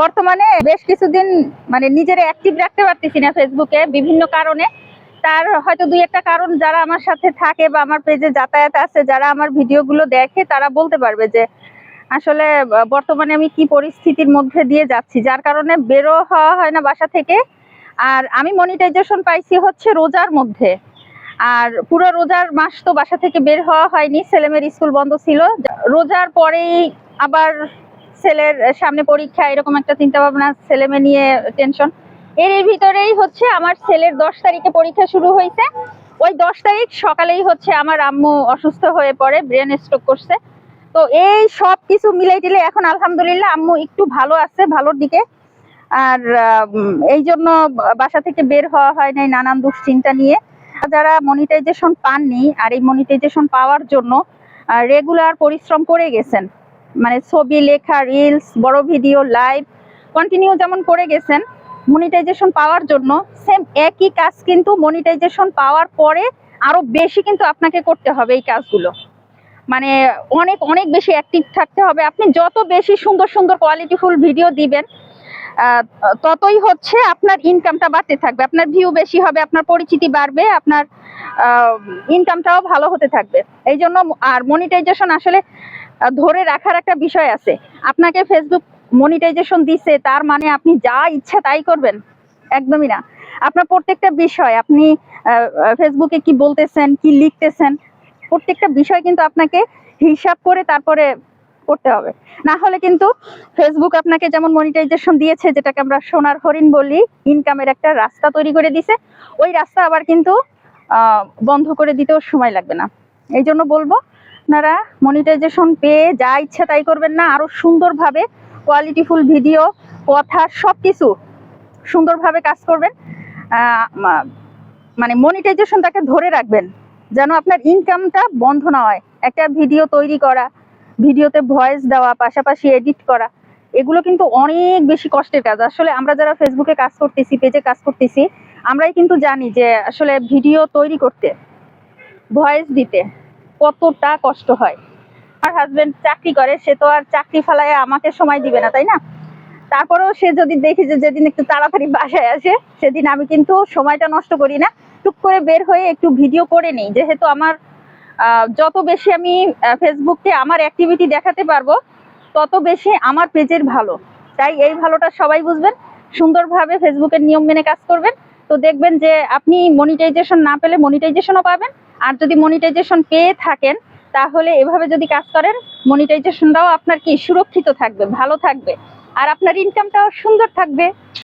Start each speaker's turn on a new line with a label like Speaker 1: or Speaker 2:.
Speaker 1: বর্তমানে বেশ কিছুদিন মানে নিজের অ্যাক্টিভ রাখতে পারতেছি না ফেসবুকে বিভিন্ন কারণে। তার হয়তো দুই একটা কারণ যারা আমার সাথে থাকে বা আমার পেজে যাতায়াত আছে, যারা আমার ভিডিওগুলো দেখে, তারা বলতে পারবে যে, আসলে, বর্তমানে আমি কি পরিস্থিতির মধ্যে দিয়ে যাচ্ছি। যার কারণে বেরো হওয়া হয় না বাসা থেকে। আর আমি মনিটাইজেশন পাইছি হচ্ছে রোজার মধ্যে। আর পুরো রোজার মাস তো বাসা থেকে বের হওয়া হয়নি, ছেলেমেয়ের স্কুল বন্ধ ছিল। রোজার পরেই আবার ছেলের সামনে পরীক্ষা, এরকম একটা চিন্তা ভাবনা ছেলে মেয়ে নিয়ে টেনশন এর ভিতরেই হচ্ছে আমার ছেলের দশ তারিখে পরীক্ষা শুরু হয়েছে। ওই দশ তারিখ সকালেই হচ্ছে আমার আম্মু অসুস্থ হয়ে পড়ে ব্রেন স্ট্রোক করছে। তো এই সব কিছু মিলাই টিলে এখন আলহামদুলিল্লাহ আম্মু একটু ভালো আছে, ভালোর দিকে। আর এই জন্য বাসা থেকে বের হওয়া হয় নাই নানান দুশ্চিন্তা নিয়ে। যারা মনিটাইজেশন পাননি আর এই মনিটাইজেশন পাওয়ার জন্য রেগুলার পরিশ্রম করে গেছেন। মানে ছবি, লেখা রিলস বড় ভিডিও লাইভ কন্টিনিউ যেমন করে গেছেন মনিটাইজেশন পাওয়ার জন্য সেম একই কাজ কিন্তু মনিটাইজেশন পাওয়ার পরে আরও বেশি কিন্তু আপনাকে করতে হবে এই কাজগুলো। মানে অনেক অনেক বেশি অ্যাক্টিভ থাকতে হবে। আপনি যত বেশি সুন্দর সুন্দর কোয়ালিটিফুল ভিডিও দিবেন ততই হচ্ছে আপনার ইনকামটা বাড়তে থাকবে। আপনার ভিউ বেশি হবে, আপনার পরিচিতি বাড়বে, আপনার ইনকামটাও ভালো হতে থাকবে। এই জন্য আর মনিটাইজেশন আসলে ধরে রাখার একটা বিষয় আছে। আপনাকে ফেসবুক মনিটাইজেশন দিছে, তার মানে আপনি যা ইচ্ছা তাই করবেন। একদমই না। আপনার প্রত্যেকটা বিষয়, আপনি ফেসবুকে কি বলতেছেন, কি লিখতেছেন, প্রত্যেকটা বিষয় কিন্তু আপনাকে হিসাব করে তারপরে করতে হবে। না হলে কিন্তু ফেসবুক আপনাকে যেমন মনিটাইজেশন দিয়েছে, যেটাকে আমরা সোনার হরিণ বলি ইনকামের একটা রাস্তা তৈরি করে দিছে, ওই রাস্তা আবার কিন্তু বন্ধ করে দিতেও সময় লাগবে না। এই জন্য বলব আপনারা মনিটাইজেশন পেয়ে যা ইচ্ছা তাই করবেন না, আরও সুন্দরভাবে কোয়ালিটিফুল ভিডিও কথা সব কিছু সুন্দরভাবে কাজ করবেন। মানে মনিটাইজেশনটাকে ধরে রাখবেন, যেন আপনার ইনকামটা বন্ধ না হয়। একটা ভিডিও তৈরি করা ভিডিওতে ভয়েস দেওয়া, পাশাপাশি এডিট করা, এগুলো কিন্তু অনেক বেশি কষ্টের কাজ। আসলে আমরা যারা ফেসবুকে কাজ করতেছি পেজে কাজ করতেছি, আমরাই কিন্তু জানি যে আসলে ভিডিও তৈরি করতে ভয়েস দিতে কতটা কষ্ট হয়। আর হাজবেন্ড চাকরি করে, সে তো আর চাকরি ফেলায় আমাকে সময় দিবে না, তাই না? তারপরেও সে যদি দেখি যে যেদিন একটু তাড়াতাড়ি বাসায় আসে, সেদিন আমি কিন্তু সময়টা নষ্ট করি না। টুক করে বের হয়ে একটু ভিডিও করে নিই। যেহেতু আমার যত বেশি আমি ফেসবুকে আমার অ্যাক্টিভিটি দেখাতে পারব, তত বেশি আমার পেজের ভালো। তাই এই ভালোটা সবাই বুঝবেন। সুন্দরভাবে ফেসবুকের নিয়ম মেনে কাজ করবেন। তো দেখবেন যে আপনি মনিটাইজেশন না পেলে মনিটাইজেশনও পাবেন। আর যদি মনিটাইজেশন পেয়ে থাকেন, তাহলে এভাবে যদি কাজ করেন মনিটাইজেশনটাও আপনার কি সুরক্ষিত থাকবে, ভালো থাকবে। আর আপনার ইনকামটাও সুন্দর থাকবে।